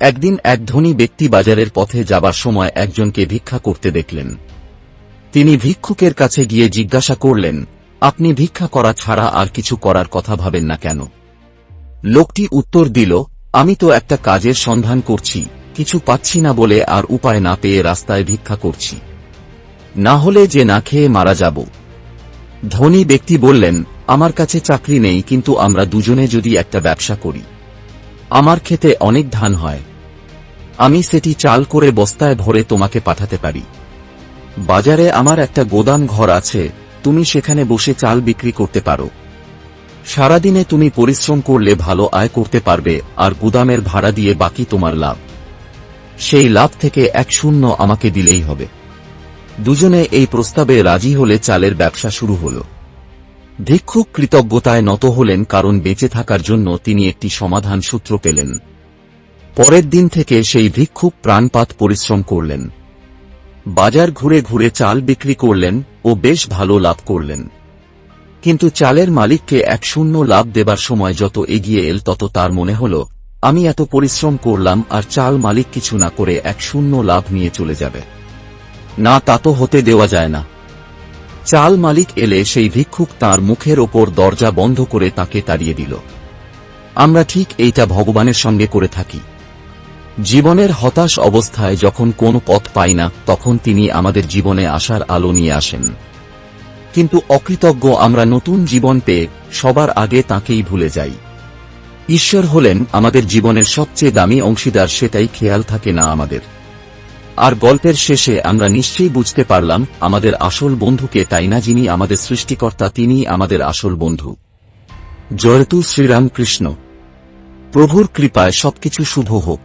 একদিন এক ধনী ব্যক্তি বাজারের পথে যাবার সময় একজনকে ভিক্ষা করতে দেখলেন। তিনি ভিক্ষুকের কাছে গিয়ে জিজ্ঞাসা করলেন, আপনি ভিক্ষা করা ছাড়া আর কিছু করার কথা ভাবেন না কেন? লোকটি উত্তর দিল, আমি তো একটা কাজের সন্ধান করছি, কিছু পাচ্ছি না বলে আর উপায় না পেয়ে রাস্তায় ভিক্ষা করছি। না হলে যে না খেয়ে মারা যাব। ধনী ব্যক্তি বললেন, আমার কাছে চাকরি নেই, কিন্তু আমরা দুজনে যদি একটা ব্যবসা করি। আমার খেতে অনেক ধান হয় আমি সেটি চাল করে বস্তায় ভরে তোমাকে পাঠাতে পারি। বাজারে আমার একটা গোদাম ঘর আছে, তুমি সেখানে বসে চাল বিক্রি করতে পারো। সারাদিনে তুমি পরিশ্রম করলে ভালো আয় করতে পারবে, আর গুদামের ভাড়া দিয়ে বাকি তোমার লাভ। সেই লাভ থেকে এক শূন্য আমাকে দিলেই হবে। দুজনে এই প্রস্তাবে রাজি হলে চালের ব্যবসা শুরু হল। ভিক্ষুক কৃতজ্ঞতায় নত হলেন কারণ বেঁচে থাকার জন্য তিনি একটি সমাধান সূত্র পেলেন। পরের দিন থেকে সেই ভিক্ষুক প্রাণপাত পরিশ্রম করলেন। বাজার ঘুরে ঘুরে চাল বিক্রি করলেন ও বেশ ভালো লাভ করলেন। কিন্তু চালের মালিককে এক শূন্য লাভ দেবার সময় যত এগিয়ে এল তত তার মনে হল, আমি এত পরিশ্রম করলাম আর চাল মালিক কিছু না করে এক শূন্য লাভ নিয়ে চলে যাবে। না, তা তো হতে দেওয়া যায় না। চাল মালিক এলে সেই ভিক্ষুক তার মুখের ওপর দরজা বন্ধ করে তাকে তাড়িয়ে দিল। আমরা ঠিক এইটা ভগবানের সঙ্গে করে থাকি। জীবনের হতাশ অবস্থায় যখন কোনো পথ পাই না, তখন তিনি আমাদের জীবনে আসার আলো নিয়ে আসেন। কিন্তু অকৃতজ্ঞ আমরা নতুন জীবন পেয়ে সবার আগে তাকেই ভুলে যাই। ঈশ্বর হলেন আমাদের জীবনের সবচেয়ে দামি অংশীদার, সেটাই খেয়াল থাকে না আমাদের। আর গল্পের শেষে আমরা নিশ্চয়ই বুঝতে পারলাম, আমাদের আসল বন্ধুকে তাই না যিনি আমাদের সৃষ্টিকর্তা তিনি আমাদের আসল বন্ধু। জয়তু শ্রীরামকৃষ্ণ। প্রভুর কৃপায় সবকিছু শুভ হোক।